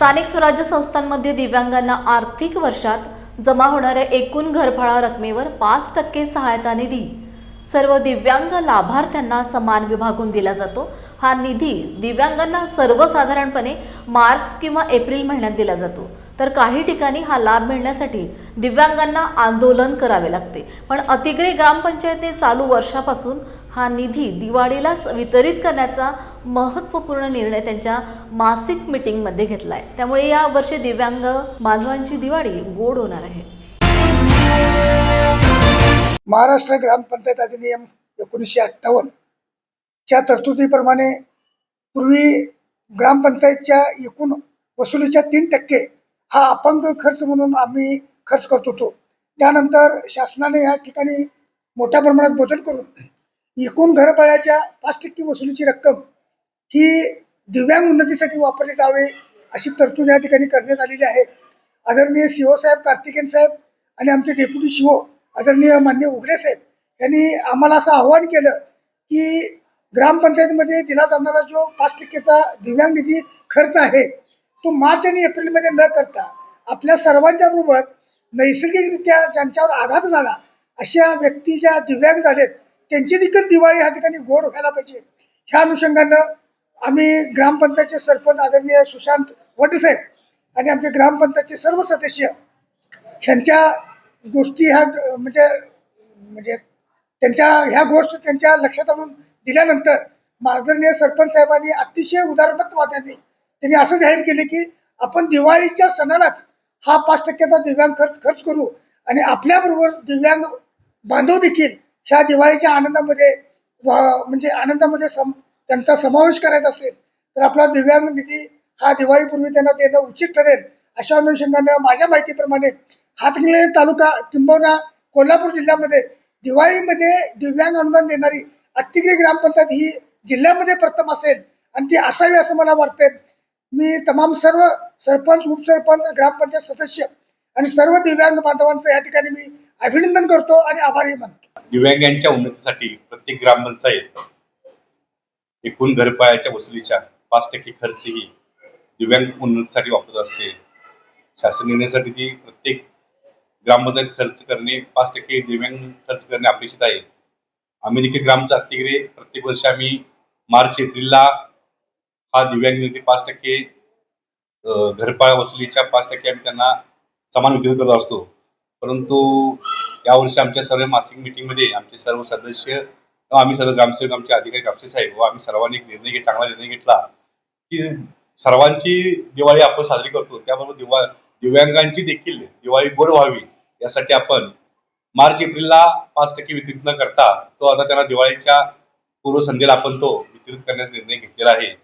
स्थानिक स्वराज्य संस्थांमध्ये दिव्यांगांना आर्थिक वर्षात जमा होणाऱ्या एकूण घरफाळा रकमेवर पाच टक्के सहायता निधी. सर्व दिव्यांग लाभार्थ्यांना समान विभागून दिला जातो. हा निधी दिव्यांगांना सर्वसाधारणपणे मार्च किंवा एप्रिल महिन्यात दिला जातो. तर काही ठिकाणी हा लाभ मिळण्यासाठी दिव्यांगांना आंदोलन करावे लागते. पण अतिग्रे ग्रामपंचायतीने चालू वर्षापासून हा निधी दिवाळीलाच वितरित करण्याचा महत्त्वपूर्ण निर्णय त्यांच्या मासिक मिटिंगमध्ये घेतला आहे त्यामुळे या वर्षी दिव्यांग बांधवांची दिवाळी गोड होणार आहे. महाराष्ट्र ग्रामपंचायत अधिनियम एकोणीसशे अठ्ठावन्न च्या तरतुदीप्रमाणे पूर्वी ग्रामपंचायतच्या एकूण वसुलीच्या तीन टक्के हा अपंग खर्च म्हणून आम्ही खर्च करत होतो त्यानंतर शासनाने या ठिकाणी मोठ्या प्रमाणात बदल करून एकूण घरपाळ्याच्या पाच टक्के वसुलीची रक्कम ही दिव्यांग उन्नतीसाठी वापरली जावे अशी तरतूद या ठिकाणी करण्यात आलेली आहे. आदरणीय सीओ साहेब कार्तिकेन साहेब आणि आमचे डेप्युटी सीओ आदरणीय मान्य उघडे साहेब यांनी आम्हाला असं आवाहन केलं की ग्रामपंचायतीमध्ये दिला जाणारा जो पाच टक्केचा दिव्यांग निधी खर्च आहे तो मार्च आणि एप्रिलमध्ये न करता आपल्या सर्वांच्या बरोबर नैसर्गिकरित्या ज्यांच्यावर आघात झाला अशा व्यक्ती ज्या दिव्यांग झालेत त्यांची देखील दिवाळी ह्या ठिकाणी गोड व्हायला पाहिजे. ह्या अनुषंगानं आम्ही ग्रामपंचायतचे सरपंच आदरणीय सुशांत वटसाहेब आणि आमचे ग्रामपंचायतचे सर्व सदस्य ह्यांच्या गोष्टी ह्या म्हणजे म्हणजे त्यांच्या ह्या गोष्ट त्यांच्या लक्षात आणून दिल्यानंतर आदरणीय सरपंच साहेबांनी अतिशय उदारमतवाद्यांनी त्यांनी असं जाहीर केले की आपण दिवाळीच्या सणालाच हा पाच टक्क्याचा दिव्यांग खर्च खर्च करू. आणि आपल्याबरोबर दिव्यांग बांधव देखील ह्या दिवाळीच्या आनंदामध्ये म्हणजे आनंदामध्ये सम त्यांचा समावेश करायचा असेल तर आपला दिव्यांग निधी हा दिवाळीपूर्वी त्यांना देणं उचित ठरेल अशा अनुषंगानं माझ्या माहितीप्रमाणे हातकणंगले तालुका किंबहुना कोल्हापूर जिल्ह्यामध्ये दिवाळीमध्ये दिव्यांग अनुदान देणारी अत्तिगिरी ग्रामपंचायत ही जिल्ह्यामध्ये प्रथम असेल. आणि ती असावी असं मला वाटतंय. मी तमाम सर्व सरपंच उपसरपंच ग्रामपंचायत सदस्य आणि सर्व दिव्यांग बांधवांचं या ठिकाणी मी अभिनंदन करतो आणि आभारही मानतो. दिव्यांगांच्या उन्नतीसाठी प्रत्येक ग्रामपंचायत एकूण घरपाळ्याच्या वसुलीच्या पाच टक्के खर्च ही दिव्यांग उन्नतीसाठी वापरत असते. शासन निर्णयासाठी ती प्रत्येक ग्रामपंचायत खर्च करणे पाच टक्के दिव्यांग खर्च करणे अपेक्षित आहे. आम्ही देखील ग्रामचा अतिग्रे प्रत्येक वर्षी आम्ही मार्च एप्रिलला हा दिव्यांग पाच टक्के घरपाळ वसुलीच्या पाच टक्के आम्ही त्यांना समान वितरित करत असतो. परंतु यावर्षी आमच्या सर्व मासिक मीटिंगमध्ये आमचे सर्व सदस्य आम्ही सर्व ग्रामसेवक आमचे अधिकारी कापसे साहेब व आम्ही सर्वांनी एक निर्णय घेत चांगला निर्णय घेतला की सर्वांची दिवाळी आपण साजरी करतो. त्याबरोबर दिवा दिव्यांगांची देखील दिवाळी गोड व्हावी यासाठी आपण मार्च एप्रिलला पाच टक्के वितरित न करता तो आता त्यांना दिवाळीच्या पूर्वसंध्येला आपण तो वितरित करण्याचा निर्णय घेतलेला आहे.